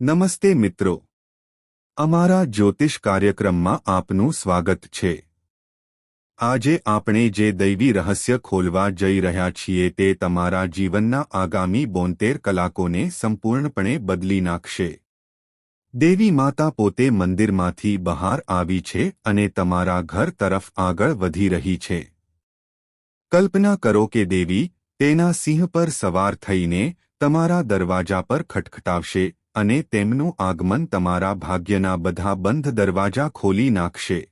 નમસ્તે મિત્રો. અમારા જ્યોતિષ કાર્યક્રમમાં આપનું સ્વાગત છે. આજે આપણે જે દૈવી રહસ્ય ખોલવા જઈ રહ્યા છીએ તે તમારા જીવનના આગામી બોતેર કલાકોને સંપૂર્ણપણે બદલી નાખશે. દેવી માતા પોતે મંદિરમાંથી બહાર આવી છે અને તમારા ઘર તરફ આગળ વધી રહી છે. કલ્પના કરો કે દેવી તેના સિંહ પર સવાર થઈને તમારા દરવાજા પર ખટખટાવશે અને તેમનું આગમન તમારા ભાગ્યના બધા બંધ દરવાજા ખોલી નાખશે.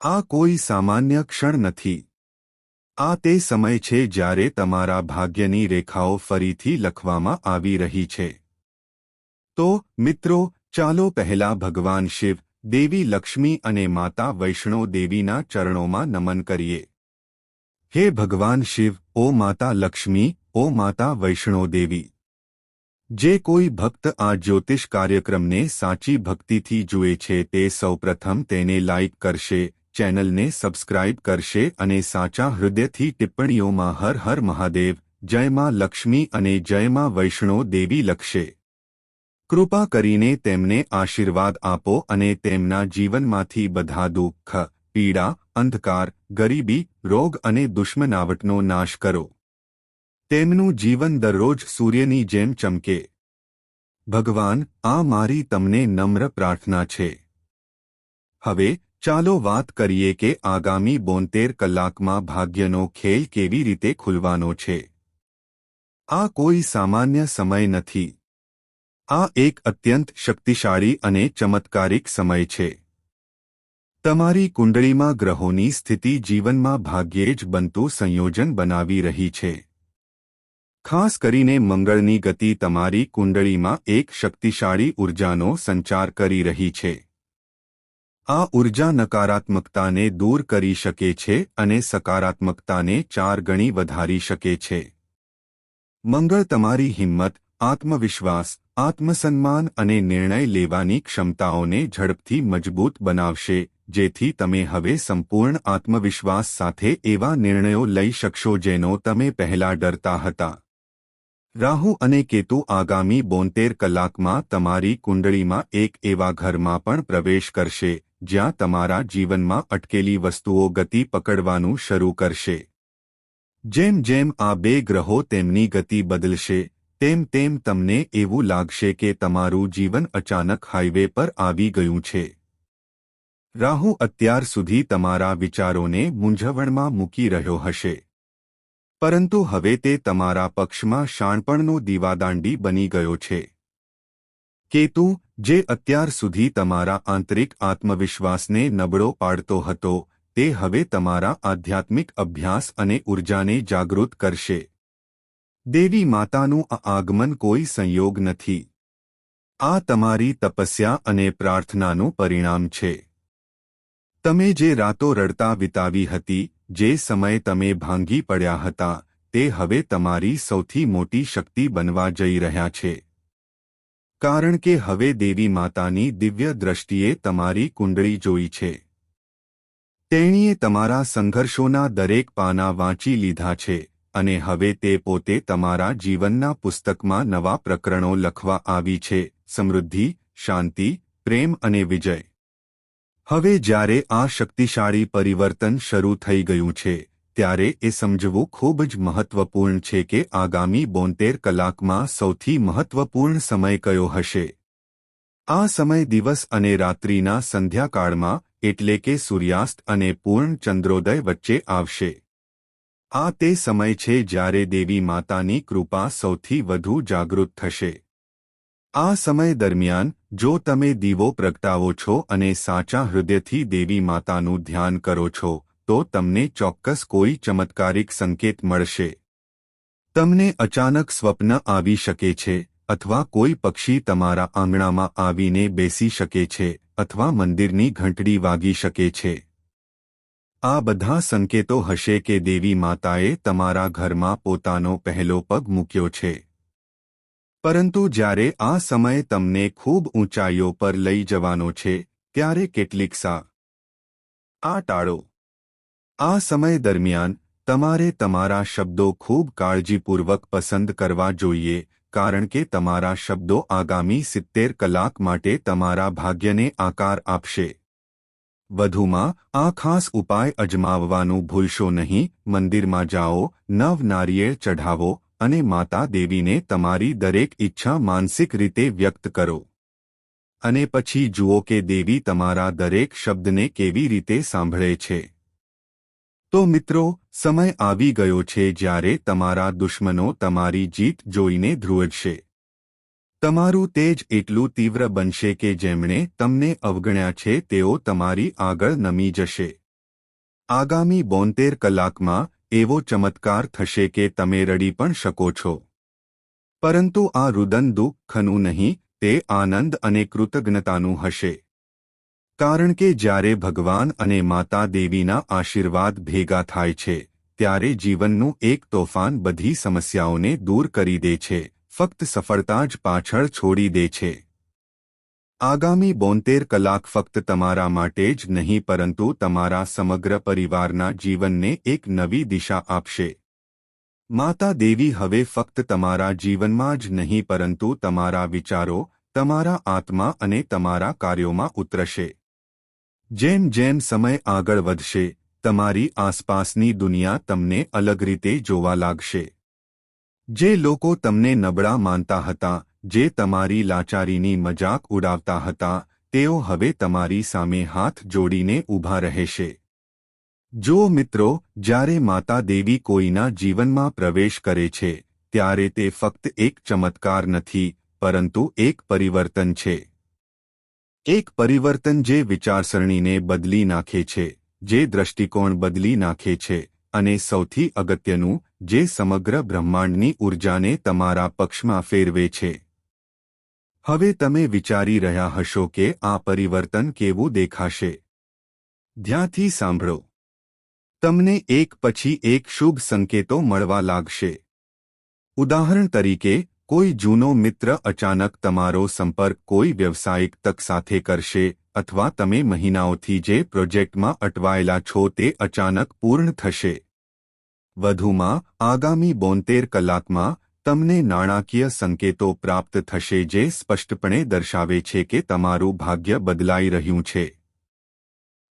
આ કોઈ સામાન્ય ક્ષણ નથી. આ તે સમય છે જ્યારે તમારા ભાગ્યની રેખાઓ ફરીથી લખવામાં આવી રહી છે. તો, મિત્રો, ચાલો પહેલા ભગવાન શિવ, દેવી લક્ષ્મી અને માતા વૈષ્ણો દેવીના ચરણોમાં નમન કરીએ. હે ભગવાન શિવ, ઓ માતા લક્ષ્મી, ઓ માતા વૈષ્ણો દેવી. જે કોઈ ભક્ત આ જ્યોતિષ કાર્યક્રમને સાચી ભક્તિથી જુએ છે તે સૌપ્રથમ તેને લાઇક કરશે, ચેનલને સબસ્ક્રાઇબ કરશે અને સાચા હૃદયથી ટિપ્પણીઓમાં હર હર મહાદેવ, જય માં લક્ષ્મી અને જય માં વૈષ્ણો દેવી લખશે. કૃપા કરીને તેમને આશીર્વાદ આપો અને તેમના જીવનમાંથી બધા દુઃખ, પીડા, અંધકાર, ગરીબી, રોગ અને દુશ્મનાવટનો નાશ કરો. તેમનું જીવન દરરોજ સૂર્યની જેમ ચમકે. ભગવાન, આ મારી તમને નમ્ર પ્રાર્થના છે. હવે, ચાલો વાત કરીએ કે આગામી બોતેર કલાકમાં ભાગ્યનો ખેલ કેવી રીતે ખુલવાનો છે. આ કોઈ સામાન્ય સમય નથી. આ એક અત્યંત શક્તિશાળી અને ચમત્કારિક સમય છે. તમારી કુંડળીમાં ગ્રહોની સ્થિતિ જીવનમાં ભાગ્યે જ બનતું સંયોજન બનાવી રહી છે. ખાસ કરીને મંગળની ગતિ તમારી કુંડળીમાં એક શક્તિશાળી ઉર્જાનો સંચાર કરી રહી છે. આ ઊર્જા નકારાત્મકતાને દૂર કરી શકે છે અને સકારાત્મકતાને ચાર ગણી વધારી શકે છે. મંગળ તમારી હિંમત, આત્મવિશ્વાસ, આત્મસન્માન અને નિર્ણય લેવાની ક્ષમતાઓને ઝડપથી મજબૂત બનાવશે, જેથી તમે હવે સંપૂર્ણ આત્મવિશ્વાસ સાથે એવા નિર્ણયો લઈ શકશો જેનો તમે પહેલા ડરતા હતા. રાહુ અને કેતુ આગામી બોતેર કલાકમાં તમારી કુંડળીમાં એક એવા ઘરમાં પણ પ્રવેશ કરશે, જ્યાં તમારા જીવનમાં અટકેલી વસ્તુઓ ગતિ પકડવાનું શરૂ કરશે. જેમ જેમ આ બે ગ્રહો તેમની ગતિ બદલશે, તેમ તેમ તમને એવું લાગશે કે તમારું જીવન અચાનક હાઇવે પર આવી ગયું છે. રાહુ અત્યાર સુધી તમારા વિચારોને મૂંઝવણમાં મૂકી રહ્યો હશે. પરંતુ હવે તે તમારા પક્ષમાં શાણપણનો દીવાદાંડી બની ગયો છે. કેતુ, જે અત્યાર સુધી તમારા આંતરિક આત્મવિશ્વાસને નબળો પાડતો હતો, તે હવે તમારા આધ્યાત્મિક અભ્યાસ અને ઉર્જાને જાગૃત કરશે. દેવી માતાનું આ આગમન કોઈ સંયોગ નથી. આ તમારી તપસ્યા અને પ્રાર્થનાનું પરિણામ છે. તમે જે રાતો રડતા વિતાવી હતી જે સમય તમે ભાંગી પડ્યા હતા, તે હવે તમારી સૌથી મોટી શક્તિ બનવા જઈ રહ્યા છે. કારણ કે હવે દેવી માતાની દિવ્ય દ્રષ્ટિએ તમારી કુંડળી જોઈ છે. તેણીએ તમારા સંઘર્ષોના દરેક પાના વાંચી લીધા છે અને હવે તે પોતે તમારા જીવનના પુસ્તકમાં નવા પ્રકરણો લખવા આવી છે, સમૃદ્ધિ, શાંતિ, પ્રેમ અને વિજય. હવે જ્યારે આ શક્તિશાળી પરિવર્તન શરૂ થઈ ગયું છે, ત્યારે એ સમજવું ખૂબ જ મહત્વપૂર્ણ છે કે આગામી બોતેર કલાકમાં સૌથી મહત્વપૂર્ણ સમય કયો હશે. આ સમય દિવસ અને રાત્રિના સંધ્યાકાળમાં, એટલે કે સૂર્યાસ્ત અને પૂર્ણ ચંદ્રોદય વચ્ચે આવશે. આ તે સમય છે જ્યારે દેવી માતાની કૃપા સૌથી વધુ જાગૃત થશે. આ સમય દરમિયાન, જો તમે દીવો પ્રગટાવો છો અને સાચા હૃદયથી દેવી માતાનું ધ્યાન કરો છો, તો તમને ચોક્કસ કોઈ ચમત્કારિક સંકેત મળશે. તમને અચાનક સ્વપ્ન આવી શકે છે, અથવા કોઈ પક્ષી તમારા આંગણામાં આવીને બેસી શકે છે, અથવા મંદિરની ઘંટડી વાગી શકે છે. આ બધા સંકેતો હશે કે દેવી માતાએ તમારા ઘરમાં પોતાનો પહેલો પગ મૂક્યો છે. પરંતુ જ્યારે આ સમય તમને ખૂબ ઊંચાઈઓ પર લઈ જવાનો છે, ત્યારે કેટલીક સા આ ટાળો. આ સમય દરમિયાન, તમારે તમારા શબ્દો ખૂબ કાળજીપૂર્વક પસંદ કરવા જોઈએ, કારણ કે તમારા શબ્દો આગામી સિત્તેર કલાક માટે તમારા ભાગ્યને આકાર આપશે. વધુમાં, આ ખાસ ઉપાય અજમાવવાનું ભૂલશો નહીં, મંદિરમાં જાઓ નવ નારિયેળ ચઢાવો અને માતા દેવીને તમારી દરેક ઈચ્છા માનસિક રીતે વ્યક્ત કરો. અને પછી જુઓ કે દેવી તમારા દરેક શબ્દને કેવી રીતે સાંભળે છે. તો મિત્રો, સમય આવી ગયો છે જ્યારે તમારા દુશ્મનો તમારી જીત જોઈને ધ્રુવજશે. તમારું તેજ એટલું તીવ્ર બનશે કે જેમણે તમને અવગણ્યા છે તેઓ તમારી આગળ નમી જશે. આગામી બોતેર કલાકમાં એવો ચમત્કાર થશે કે તમે રડી પણ શકો છો. પરંતુ આ રુદન દુઃખનું નહીં, તે આનંદ અને કૃતજ્ઞતાનું હશે. કારણ કે જ્યારે ભગવાન અને માતા દેવીના આશીર્વાદ ભેગા થાય છે, ત્યારે જીવનનું એક તોફાન બધી સમસ્યાઓને દૂર કરી દે છે, ફક્ત સફળતા જ પાછળ છોડી દે છે. આગામી બોતેર કલાક ફક્ત તમારા માટે જ નહીં, પરંતુ તમારા સમગ્ર પરિવારના જીવનને એક નવી દિશા આપશે. માતા દેવી હવે ફક્ત તમારા જીવનમાં જ નહીં, પરંતુ તમારા વિચારો, તમારા આત્મા અને તમારા કાર્યોમાં ઉતરશે. જેમ જેમ સમય આગળ વધશે, તમારી આસપાસની દુનિયા તમને અલગ રીતે જોવા લાગશે. જે લોકો તમને નબળા માનતા હતા જે તમારી લાચારીની મજાક ઉડાવતા હતા, તેઓ હવે તમારી સામે હાથ જોડીને ઊભા રહેશે. જો મિત્રો, જ્યારે માતા દેવી કોઈના જીવનમાં પ્રવેશ કરે છે, ત્યારે તે ફક્ત એક ચમત્કાર નથી, પરંતુ એક પરિવર્તન છે. એક પરિવર્તન જે વિચારસરણીને બદલી નાખે છે, જે દ્રષ્ટિકોણ બદલી નાખે છે, અને સૌથી અગત્યનું, જે સમગ્ર બ્રહ્માંડની ઊર્જાને તમારા પક્ષમાં ફેરવે છે. હવે તમે વિચારી રહ્યા હશો કે આ પરિવર્તન કેવું દેખાશે. ધ્યાનથી સાંભળો. તમને એક પછી એક શુભ સંકેતો મળવા લાગશે. ઉદાહરણ તરીકે, કોઈ જૂનો મિત્ર અચાનક તમારો સંપર્ક કોઈ વ્યવસાયિક તક સાથે કરશે, અથવા તમે મહિનાઓથી જે પ્રોજેક્ટમાં અટવાયેલા છો તે અચાનક પૂર્ણ થશે. વધુમાં, આગામી બોતેર કલાકમાં તમને નાણાકીય સંકેતો પ્રાપ્ત થશે જે સ્પષ્ટપણે દર્શાવે છે કે તમારું ભાગ્ય બદલાઈ રહ્યું છે.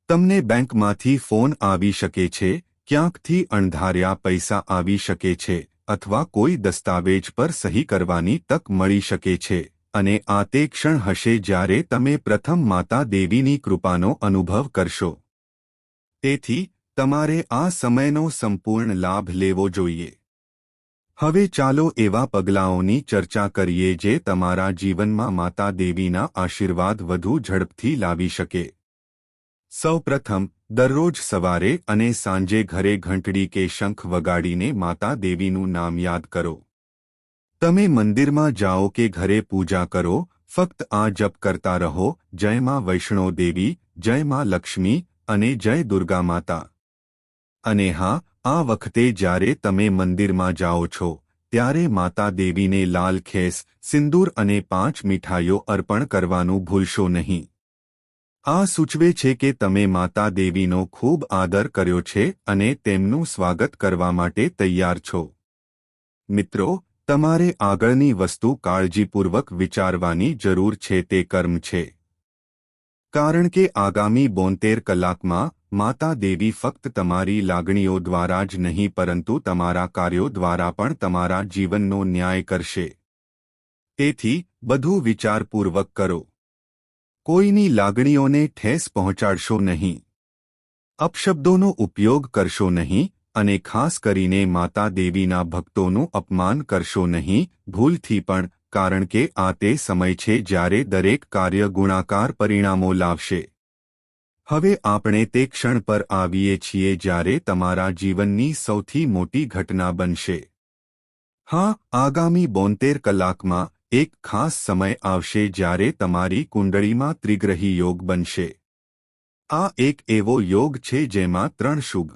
તમને બેંકમાંથી ફોન આવી શકે છે, ક્યાંકથી અણધાર્યા પૈસા આવી શકે છે, અથવા કોઈ દસ્તાવેજ પર સહી કરવાની તક મળી શકે છે, અને આ તે ક્ષણ હશે જ્યારે તમે પ્રથમ માતા દેવીની કૃપાનો અનુભવ કરશો. તેથી, તમારે આ સમયનો સંપૂર્ણ લાભ લેવો જોઈએ. હવે ચાલો એવા પગલાંઓની ચર્ચા કરીએ જે તમારા જીવનમાં માતા દેવીના આશીર્વાદ વધુ ઝડપથી લાવી શકે. સૌપ્રથમ, દરરોજ સવારે અને સાંજે ઘરે ઘંટડી કે શંખ વગાડીને માતા દેવીનું નામ યાદ કરો. તમે મંદિરમાં જાઓ કે ઘરે પૂજા કરો, ફક્ત આ જપ કરતા રહો, જય માં વૈષ્ણો દેવી, જય માં લક્ષ્મી, અને જય દુર્ગા માતા. અને હા આ વખતે જ્યારે તમે મંદિરમાં જાઓ છો, ત્યારે માતા દેવીને લાલ ખેસ, સિંદૂર અને પાંચ મીઠાઈઓ અર્પણ કરવાનું ભૂલશો નહીં. આ સૂચવે છે કે તમે માતા દેવીનો ખૂબ આદર કર્યો છે અને તેમનું સ્વાગત કરવા માટે તૈયાર છો. મિત્રો, તમારે આગળની વસ્તુ કાળજીપૂર્વક વિચારવાની જરૂર છે, તે કર્મ છે. કારણ કે આગામી બોતેર કલાકમાં માતા દેવી ફક્ત તમારી લાગણીઓ દ્વારા જ નહીં, પરંતુ તમારા કાર્યો દ્વારા પણ તમારા જીવનનો ન્યાય કરશે. તેથી, બધું વિચારપૂર્વક કરો. કોઈની લાગણીઓને ઠેસ પહોંચાડશો નહીં. અપશબ્દોનો ઉપયોગ કરશો નહીં અને ખાસ કરીને માતા દેવીના ભક્તોનું અપમાન કરશો નહીં, ભૂલથી પણ, કારણ કે આ તે સમય છે જ્યારે દરેક કાર્ય ગુણાકાર પરિણામો લાવશે. હવે આપણે તે ક્ષણ પર આવીએ છીએ જ્યારે તમારા જીવનની સૌથી મોટી ઘટના બનશે. હા, આગામી બોતેર કલાકમાં એક ખાસ સમય આવશે જ્યારે તમારી કુંડળીમાં ત્રિગ્રહી યોગ બનશે. આ એક એવો યોગ છે જેમાં ત્રણ શુભ